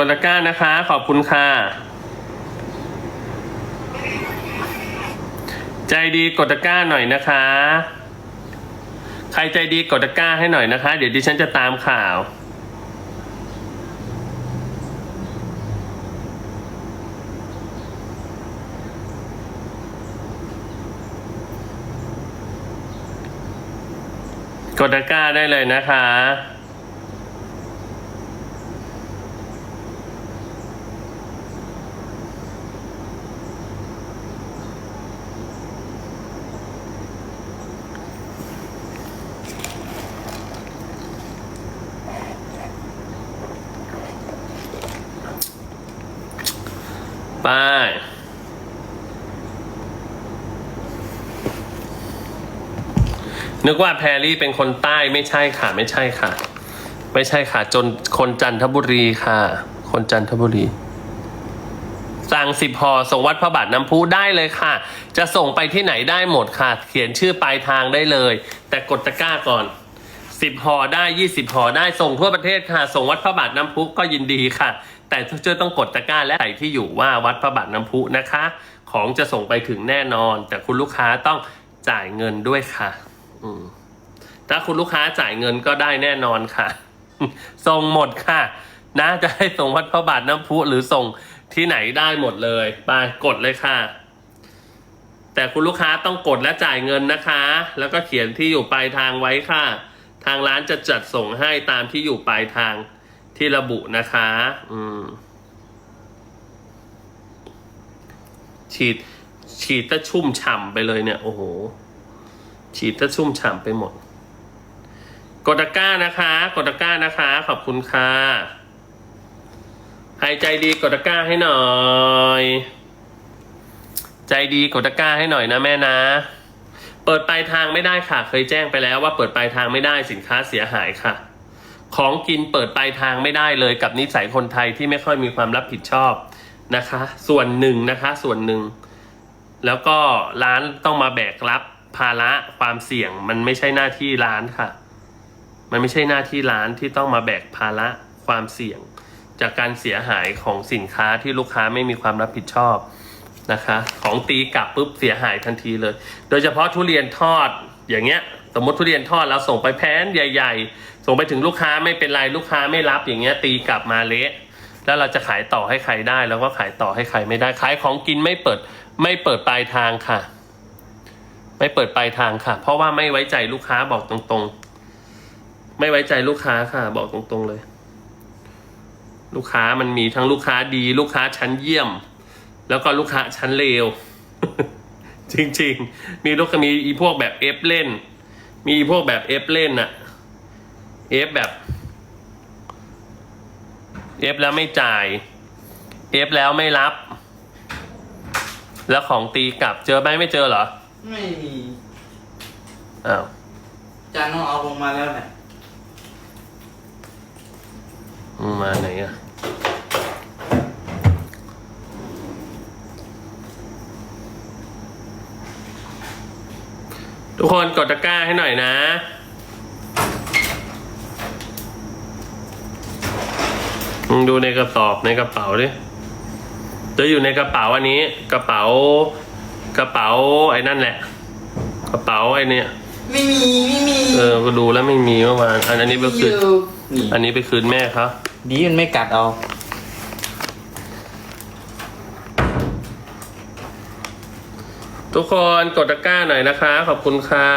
กดตะกร้านะคะ ขอบคุณค่ะ ใจดีกดตะกร้าหน่อยนะคะ ใครใจดีกดตะกร้าให้หน่อยนะคะ เดี๋ยวดิฉันจะตามข่าวกดตะกร้าได้เลยนะคะ ไปนึกว่าแพรรี่เป็นคนใต้ไม่ใช่ค่ะ ไม่ใช่ค่ะ ไม่ใช่ค่ะ จนคนจันทบุรีค่ะ คนจันทบุรี สั่งสิบห่อส่งวัดพระบาทน้ำพุได้เลยค่ะ จะส่งไปที่ไหนได้หมดค่ะ เขียนชื่อปลายทางได้เลย แต่กดตะกร้าก่อนสิบห่อได้ยี่สิบห่อได้ส่งทั่วประเทศค่ะ ส่งวัดพระบาทน้ำพุก็ยินดีค่ะ แต่ทุกเจ้าต้องกดตะกร้าและใส่ที่อยู่ว่าวัดพระบาทน้ำพุนะคะ ของจะส่งไปถึงแน่นอน แต่คุณลูกค้าต้องจ่ายเงินด้วยค่ะถ้าคุณลูกค้าจ่ายเงินก็ได้แน่นอนค่ะ ส่งหมดค่ะ นะจะให้ส่งวัดพระบาทน้ำพุหรือส่งที่ไหนได้หมดเลยไปกดเลยค่ะ แต่คุณลูกค้าต้องกดและจ่ายเงินนะคะ แล้วก็เขียนที่อยู่ปลายทางไว้ค่ะ ทางร้านจะจัดส่งให้ตามที่อยู่ปลายทาง ที่ระบุนะคะ อืม ฉีด ฉีดตะชุ่มฉ่ำไปเลยเนี่ย โอ้โห ฉีดตะชุ่มฉ่ำไปหมด กดตะก้านะคะ กดตะก้านะคะ ขอบคุณค่ะใครใจดีกดตะก้าให้หน่อย ใจดีกดตะก้าให้หน่อยนะแม่นะ เปิดปลายทางไม่ได้ค่ะ เคยแจ้งไปแล้วว่าเปิดปลายทางไม่ได้สินค้าเสียหายค่ะ ของกินเปิดปลายทางไม่ได้เลยกับนิสัยคนไทยที่ไม่ค่อยมีความรับผิดชอบนะคะ ส่วนหนึ่งนะคะส่วนหนึ่ง แล้วก็ร้านต้องมาแบกรับภาระความเสี่ยงมันไม่ใช่หน้าที่ร้านค่ะ มันไม่ใช่หน้าที่ร้านที่ต้องมาแบกภาระความเสี่ยง จากการเสียหายของสินค้าที่ลูกค้าไม่มีความรับผิดชอบนะคะ ของตีกลับปุ๊บเสียหายทันทีเลย โดยเฉพาะทุเรียนทอดอย่างเงี้ย สมมติทุเรียนทอดเราส่งไปแพนใหญ่ ๆ ส่งไปถึงลูกค้าไม่เป็นไรลูกค้าไม่รับอย่างเงี้ยตีกลับมาเละแล้วเราจะขายต่อให้ใครได้ แล้วก็ขายต่อให้ใครไม่ได้ขายของกินไม่เปิดไม่เปิดปลายทางค่ะ ไม่เปิดปลายทางค่ะ เพราะว่าไม่ไว้ใจลูกค้าบอกตรงๆ ไม่ไว้ใจลูกค้าค่ะ บอกตรงๆเลย ลูกค้ามันมีทั้งลูกค้าดี ลูกค้าชั้นเยี่ยม แล้วก็ลูกค้าชั้นเลวจริงๆ มีลูกค้ามีอีพวกแบบเอฟเล่น มีพวกแบบเอฟเล่นอะ เอฟแบบเอฟแล้วไม่จ่ายเอฟแล้วไม่รับ แล้วของตีกลับเจอไหมไม่เจอเหรอ ไม่มีอ้าวจานต้องเอาลงมาแล้วเนี่ยมึงมาไหนอะทุกคนกดตะกร้าให้หน่อยนะ มึง ดูในกระสอบในกระเป๋าดิจะอยู่ในกระเป๋าอันนี้ กระเป๋ากระเป๋าไอ้นั่นแหละ กระเป๋าไอ้เนี่ย ไม่มีไม่มีเออก็ดูแล้วไม่มีเมื่อวานอันอันนี้ไปคืนอยู่นี่อันนี้ไปคืนแม่เขาดีมันไม่กัดเอาทุกคนกดตะกร้าหน่อยนะคะ ขอบคุณค่ะ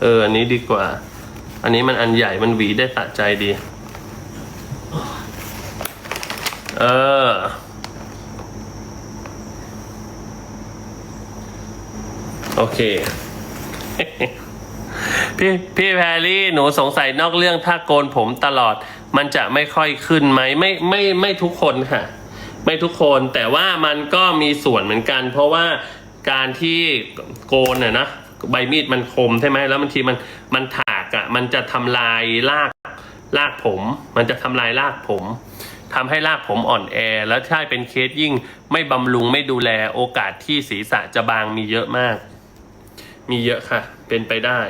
เออ อันนี้ดีกว่า อันนี้มันอันใหญ่มันหวีได้สะใจดี เออ โอเค พี่พี่แพรรี่หนูสงสัยนอกเรื่องถ้าโกนผมตลอด มันจะไม่ค่อยขึ้นไหมไม่ไม่ไม่ทุกคนค่ะ ไม่ทุกคนแต่ว่ามันก็มีส่วนเหมือนกัน เพราะว่าการที่โกนเน่ะนะใบมีดมันคมใช่ไหมแล้วบางทีมันมันถาก อะ่ะมันจะทำลายรากรากผม มันจะทำลายรากผมทำให้รากผมอ่อนแอ แล้วถ้าเป็นเคสยิ่งไม่บำรุงไม่ดูแลโอกาสที่ศีรษะจะบางมีเยอะมาก มีเยอะค่ะ เป็นไปได้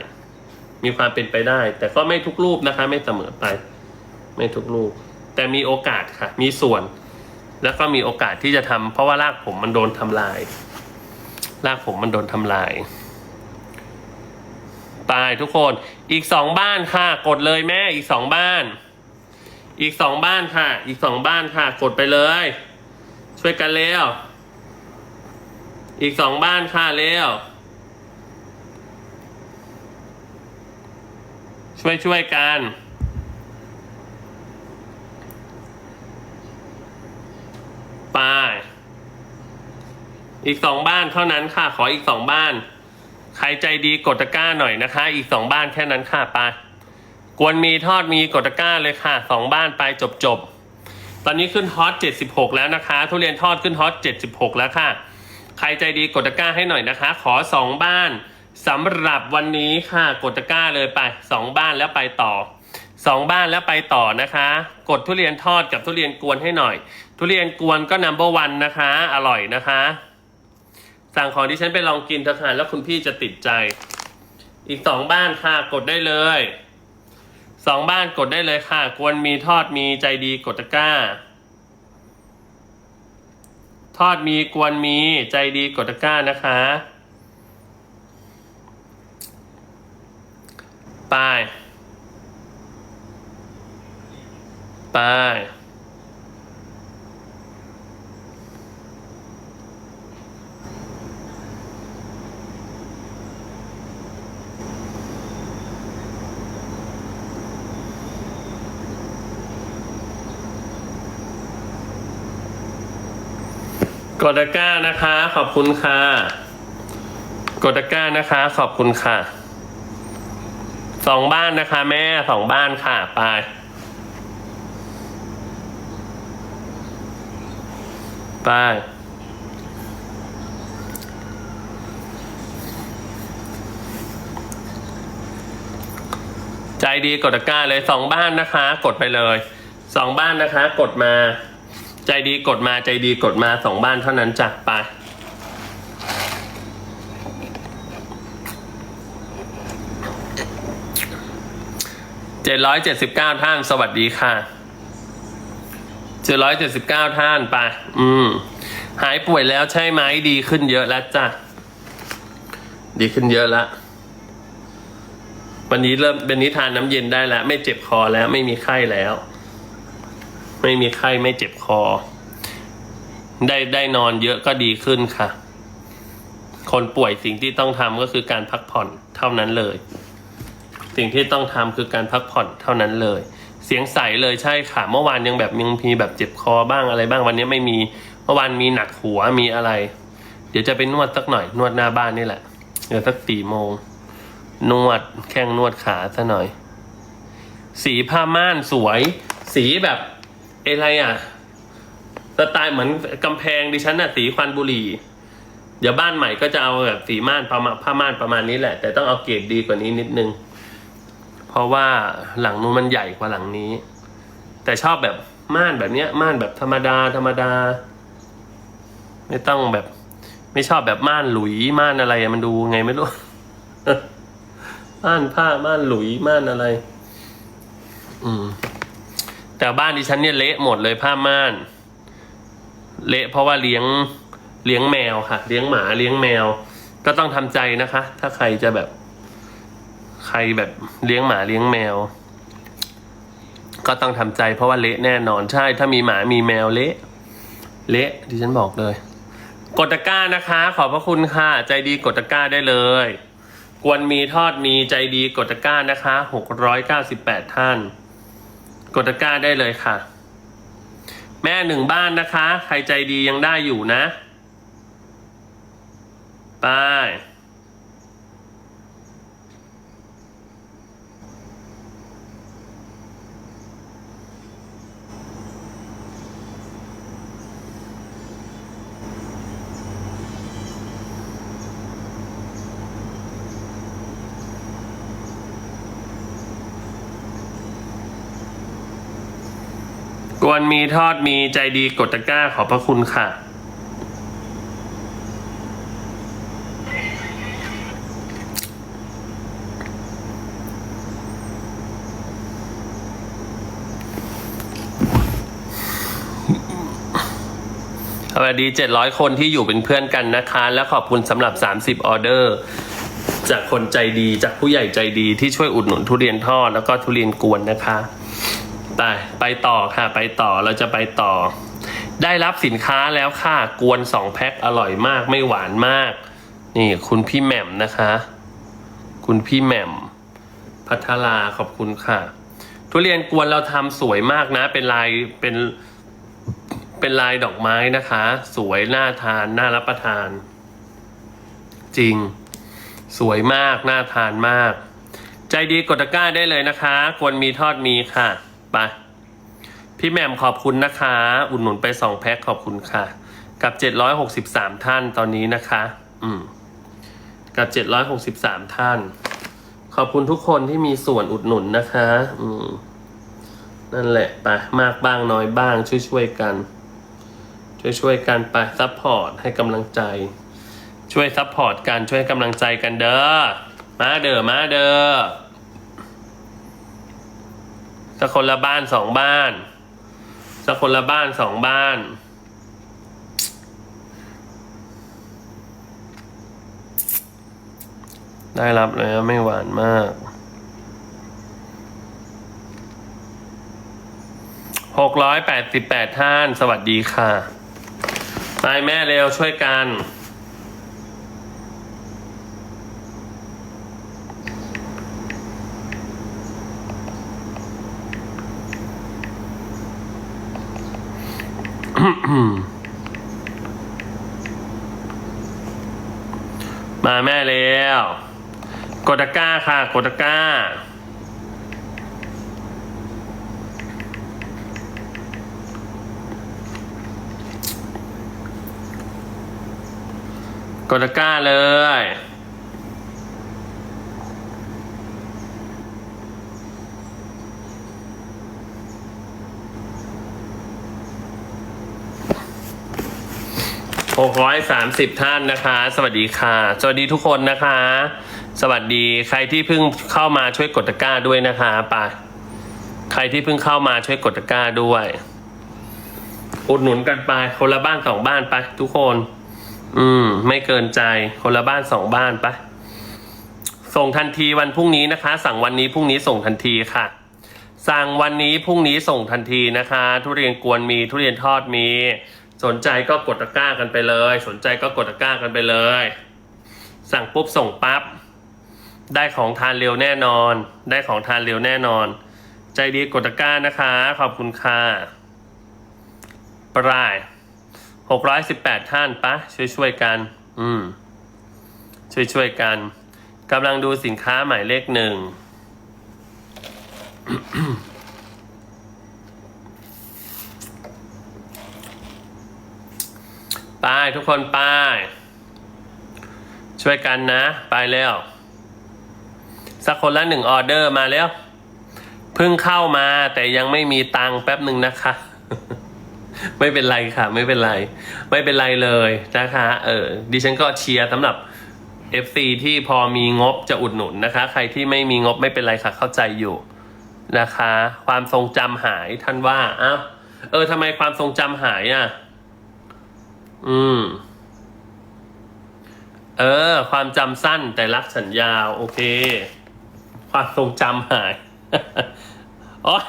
มีความเป็นไปได้ แต่ก็ไม่ทุกรูปนะคะ ไม่เสมอไป ไม่ทุกรูป แต่มีโอกาสค่ะ มีส่วน แล้วก็มีโอกาสที่จะทำเพราะว่ารากผมมันโดนทำลาย รากผมมันโดนทำลาย ตายทุกคนอีกสองบ้านค่ะ กดเลยแม่อีกสองบ้าน อีกสองบ้านค่ะ อีกสองบ้านค่ะ กดไปเลย ช่วยกันเร็วอีกสองบ้านค่ะเร็วช่วยช่วยกันไปอีกสองบ้านเท่านั้นค่ะ ขออีกสองบ้าน ใครใจดีกดตะกร้าหน่อยนะคะ อีกสองบ้านแค่นั้นค่ะไปกวนมีทอดมีกดตะกร้าเลยค่ะสองบ้านไปจบจบตอนนี้ขึ้นฮอต76 แล้วนะคะ ทุเรียนทอดขึ้นฮอต76 แล้วค่ะ ใครใจดีกดตะกร้าให้หน่อยนะคะ ขอสองบ้านสำหรับวันนี้ค่ะกดตะกร้าเลยไปสองบ้านแล้วไปต่อสองบ้านแล้วไปต่อนะคะ กดทุเรียนทอดกับทุเรียนกวนให้หน่อย ทุเรียนกวนก็นัมเบอร์วันนะคะ อร่อยนะคะ สั่งของที่ฉันไปลองกินเถอะค่ะแล้วคุณพี่จะติดใจ อีกสองบ้านค่ะกดได้เลยสองบ้านกดได้เลยค่ะ กวนมีทอดมีใจดีกดตะกร้า ทอดมีกวนมีใจดีกดตะกร้านะคะไปไป กดตะกร้านะคะ ขอบคุณค่ะ กดตะกร้านะคะ ขอบคุณค่ะ สองบ้านนะคะ แม่สองบ้านค่ะ ไปไปใจดีกดตะกร้าเลยสองบ้านนะคะ กดไปเลยสองบ้านนะคะ กดมา ใจดีกดมาใจดีกดมาสองบ้านเท่านั้นจ้ะไปเจ็ดร้อยเจ็ดสิบเก้าท่านสวัสดีค่ะเจ็ดร้อยเจ็ดสิบเก้าท่านไป อืม หายป่วยแล้วใช่ไหมดีขึ้นเยอะแล้วจ้ะ ดีขึ้นเยอะแล้ววันนี้เริ่มเป็นนิทานน้ำเย็นได้แล้ว ไม่เจ็บคอแล้วไม่มีไข้แล้ว ไม่มีไข้ไม่เจ็บคอ ได้ได้นอนเยอะก็ดีขึ้นค่ะ คนป่วยสิ่งที่ต้องทำก็คือการพักผ่อนเท่านั้นเลย สิ่งที่ต้องทำคือการพักผ่อนเท่านั้นเลย เสียงใสเลยใช่ค่ะ เมื่อวานยังแบบยังมีแบบเจ็บคอบ้างอะไรบ้างวันนี้ไม่มี เมื่อวานมีหนักหัวมีอะไร เดี๋ยวจะไปนวดสักหน่อย นวดหน้าบ้านนี่แหละ เดี๋ยวสักสี่โมงนวดแข้งนวดขาซะหน่อย สีผ้าม่านสวย สีแบบ อะไรอะสไตล์เหมือนกำแพงดิฉันน่ะสีควันบุหรี่เดี๋ยวบ้านใหม่ก็จะเอาแบบสีม่านประมาณผ้าม่านประมาณนี้แหละ แต่ต้องเอาเกรดดีกว่านี้นิดนึง เพราะว่าหลังนู้นมันใหญ่กว่าหลังนี้ แต่ชอบแบบม่านแบบเนี้ย ม่านแบบธรรมดาธรรมดา ไม่ต้องแบบ ไม่ชอบแบบม่านหลุยม่านอะไรมันดูไงไม่รู้ม่านผ้าม่านหลุยม่านอะไร อืม แต่บ้านดิฉันเนี่ยเละหมดเลยผ้าม่าน เละเพราะว่าเลี้ยงเลี้ยงแมวค่ะ เลี้ยงหมาเลี้ยงแมว ก็ต้องทำใจนะคะ ถ้าใครจะแบบ ใครแบบเลี้ยงหมาเลี้ยงแมว ก็ต้องทำใจ เพราะว่าเละแน่นอนใช่ ถ้ามีหมามีแมวเละ เละดิฉันบอกเลย กดตะกร้านะคะ ขอบพระคุณค่ะ ใจดีกดตะกร้าได้เลยกวนมีทอดมีใจดีกดตะกร้านะคะหกร้อยเก้าสิบแปดท่าน กดตะกร้าได้เลยค่ะ แม่หนึ่งบ้านนะคะ ใครใจดียังได้อยู่นะ ไป วนมีทอดมีใจดีกดตะกร้าขอบพระคุณค่ะ สวัสดี 700 คนที่อยู่เป็นเพื่อนกันนะคะ และขอบคุณสำหรับ 30 ออเดอร์ จากคนใจดีจากผู้ใหญ่ใจดีที่ช่วยอุดหนุนทุเรียนทอดแล้วก็ทุเรียนกวนนะคะ ไปไปต่อค่ะ ไปต่อเราจะไปต่อ ได้รับสินค้าแล้วค่ะ กวนสองแพ็คอร่อยมาก ไม่หวานมาก นี่คุณพี่แหม่มนะคะ คุณพี่แหม่ม พัทราขอบคุณค่ะ ทุเรียนกวนเราทำสวยมากนะ เป็นลายเป็นเป็นลายดอกไม้นะคะ สวยน่าทานน่ารับประทาน จริง สวยมากน่าทานมาก ใจดีกดตะกร้าได้เลยนะคะกวนมีทอดมีค่ะ ไป พี่แหม่มขอบคุณนะคะ อุดหนุนไปสองแพ็คขอบคุณค่ะ กับเจ็ดร้อยหกสิบสามท่านตอนนี้นะคะ อืม กับเจ็ดร้อยหกสิบสามท่าน ขอบคุณทุกคนที่มีส่วนอุดหนุนนะคะ อืม นั่นแหละไปมากบ้างน้อยบ้างช่วยๆกัน ช่วยๆกันไปซัพพอร์ตให้กำลังใจ ช่วยซัพพอร์ตกันช่วยกำลังใจกันเด้อมาเด้อมาเด้อ สักคนละบ้านสองบ้านสักคนละบ้านสองบ้าน ได้รับแล้วไม่หวานมากหกร้อยแปดสิบแปดท่าน สวัสดีค่ะไปแม่เร็วช่วยกัน มาแม่เร็วกดตะก้าค่ะกดตะก้า กดตะก้าเลย หกร้อยสามสิบท่านนะคะ สวัสดีค่ะ สวัสดีทุกคนนะคะ สวัสดีใครที่เพิ่งเข้ามาช่วยกดตะกร้าด้วยนะคะไปใครที่เพิ่งเข้ามาช่วยกดตะกร้าด้วย อุดหนุนกันไป คนละบ้านสองบ้านไป ทุกคน อืม ไม่เกินใจคนละบ้านสองบ้านไปส่งทันทีวันพรุ่งนี้นะคะ สั่งวันนี้พรุ่งนี้ส่งทันทีค่ะ สั่งวันนี้พรุ่งนี้ส่งทันทีนะคะ ทุเรียนกวนมีทุเรียนทอดมี สนใจก็กดตะกร้ากันไปเลย สนใจก็กดตะกร้ากันไปเลย สั่งปุ๊บส่งปั๊บ ได้ของทานเร็วแน่นอน ได้ของทานเร็วแน่นอน ใจดีกดตะกร้านะคะ ขอบคุณค่ะปลายหกร้อยสิบแปดท่านปะช่วยช่วยกัน อืม ช่วยช่วยกันกำลังดูสินค้าหมายเลขหนึ่ง ไปทุกคนไป ช่วยกันนะ ไปแล้ว สักคนละหนึ่งออเดอร์มาแล้ว เพิ่งเข้ามาแต่ยังไม่มีตังค์แป๊บหนึ่งนะคะ ไม่เป็นไรค่ะ ไม่เป็นไร ไม่เป็นไรเลยนะคะ เออ ดิฉันก็เชียร์สำหรับ FC ที่พอมีงบจะอุดหนุนนะคะ ใครที่ไม่มีงบไม่เป็นไรค่ะ เข้าใจอยู่นะคะ ความทรงจำหายท่านว่าอ้าวเออทำไมความทรงจำหายอะ อืม เออ ความจำสั้นแต่รักสัญญาว โอเค ความทรงจำหายอ๊ย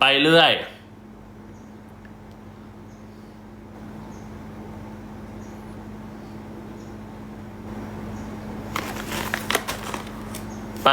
ไปเรื่อย ไป